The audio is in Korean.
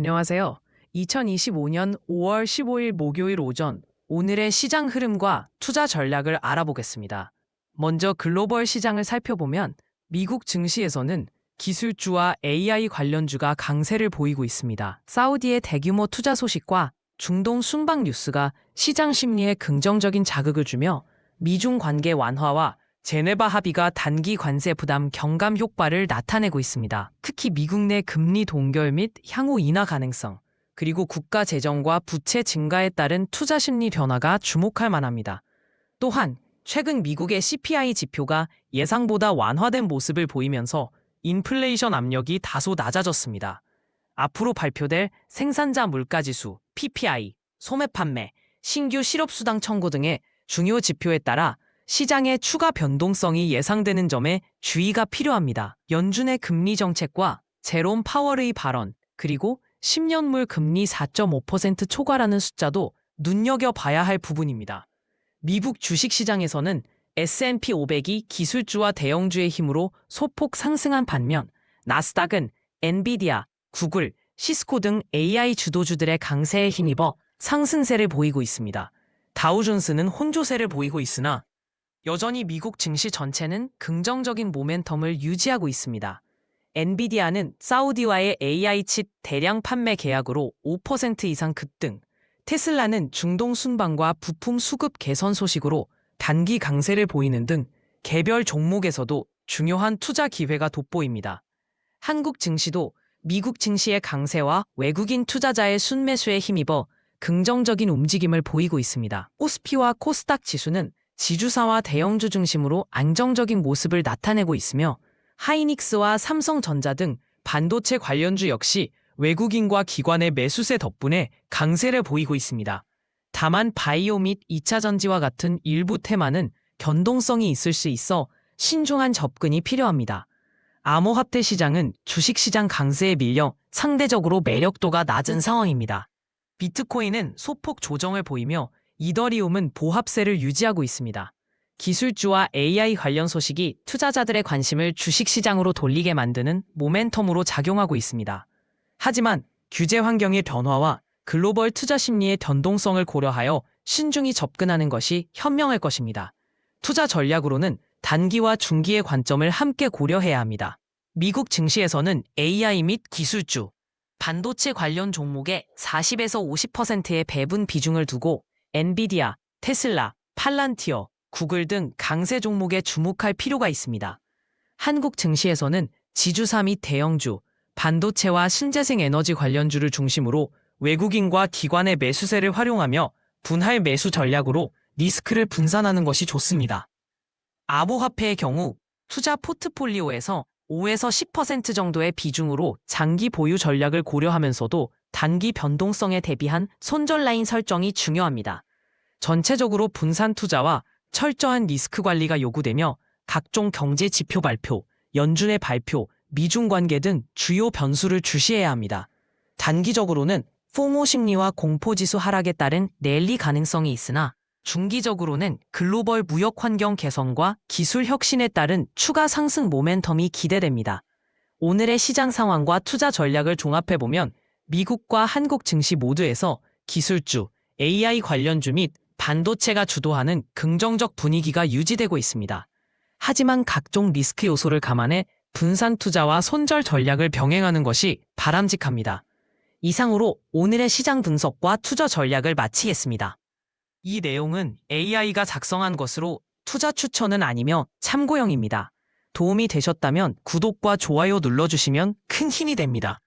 안녕하세요. 2025년 5월 15일 목요일 오전 오늘의 시장 흐름과 투자 전략을 알아보겠습니다. 먼저 글로벌 시장을 살펴보면 미국 증시에서는 기술주와 AI 관련주가 강세를 보이고 있습니다. 사우디의 대규모 투자 소식과 중동 순방 뉴스가 시장 심리에 긍정적인 자극을 주며 미중 관계 완화와 제네바 합의가 단기 관세 부담 경감 효과를 나타내고 있습니다. 특히 미국 내 금리 동결 및 향후 인하 가능성, 그리고 국가 재정과 부채 증가에 따른 투자 심리 변화가 주목할 만합니다. 또한 최근 미국의 CPI 지표가 예상보다 완화된 모습을 보이면서 인플레이션 압력이 다소 낮아졌습니다. 앞으로 발표될 생산자 물가지수, PPI, 소매 판매, 신규 실업수당 청구 등의 중요 지표에 따라 시장의 추가 변동성이 예상되는 점에 주의가 필요합니다. 연준의 금리 정책과 제롬 파월의 발언, 그리고 10년물 금리 4.5% 초과라는 숫자도 눈여겨봐야 할 부분입니다. 미국 주식시장에서는 S&P 500이 기술주와 대형주의 힘으로 소폭 상승한 반면 나스닥은 엔비디아, 구글, 시스코 등 AI 주도주들의 강세에 힘입어 상승세를 보이고 있습니다. 다우존스는 혼조세를 보이고 있으나 여전히 미국 증시 전체는 긍정적인 모멘텀을 유지하고 있습니다. 엔비디아는 사우디와의 AI 칩 대량 판매 계약으로 5% 이상 급등, 테슬라는 중동 순방과 부품 수급 개선 소식으로 단기 강세를 보이는 등 개별 종목에서도 중요한 투자 기회가 돋보입니다. 한국 증시도 미국 증시의 강세와 외국인 투자자의 순매수에 힘입어 긍정적인 움직임을 보이고 있습니다. 코스피와 코스닥 지수는 지주사와 대형주 중심으로 안정적인 모습을 나타내고 있으며 하이닉스와 삼성전자 등 반도체 관련주 역시 외국인과 기관의 매수세 덕분에 강세를 보이고 있습니다. 다만 바이오 및 2차 전지와 같은 일부 테마는 변동성이 있을 수 있어 신중한 접근이 필요합니다. 암호화폐 시장은 주식시장 강세에 밀려 상대적으로 매력도가 낮은 상황입니다. 비트코인은 소폭 조정을 보이며 이더리움은 보합세를 유지하고 있습니다. 기술주와 AI 관련 소식이 투자자들의 관심을 주식시장으로 돌리게 만드는 모멘텀으로 작용하고 있습니다. 하지만 규제 환경의 변화와 글로벌 투자 심리의 변동성을 고려하여 신중히 접근하는 것이 현명할 것입니다. 투자 전략으로는 단기와 중기의 관점을 함께 고려해야 합니다. 미국 증시에서는 AI 및 기술주, 반도체 관련 종목에 40에서 50%의 배분 비중을 두고 엔비디아, 테슬라, 팔란티어, 구글 등 강세 종목에 주목할 필요가 있습니다. 한국 증시에서는 지주사 및 대형주, 반도체와 신재생 에너지 관련주를 중심으로 외국인과 기관의 매수세를 활용하며 분할 매수 전략으로 리스크를 분산하는 것이 좋습니다. 암호화폐의 경우 투자 포트폴리오에서 5에서 10% 정도의 비중으로 장기 보유 전략을 고려하면서도 단기 변동성에 대비한 손절 라인 설정이 중요합니다. 전체적으로 분산 투자와 철저한 리스크 관리가 요구되며 각종 경제 지표 발표, 연준의 발표, 미중 관계 등 주요 변수를 주시해야 합니다. 단기적으로는 포모 심리와 공포 지수 하락에 따른 랠리 가능성이 있으나 중기적으로는 글로벌 무역 환경 개선과 기술 혁신에 따른 추가 상승 모멘텀이 기대됩니다. 오늘의 시장 상황과 투자 전략을 종합해보면 미국과 한국 증시 모두에서 기술주, AI 관련주 및 반도체가 주도하는 긍정적 분위기가 유지되고 있습니다. 하지만 각종 리스크 요소를 감안해 분산 투자와 손절 전략을 병행하는 것이 바람직합니다. 이상으로 오늘의 시장 분석과 투자 전략을 마치겠습니다. 이 내용은 AI가 작성한 것으로 투자 추천은 아니며 참고용입니다. 도움이 되셨다면 구독과 좋아요 눌러주시면 큰 힘이 됩니다.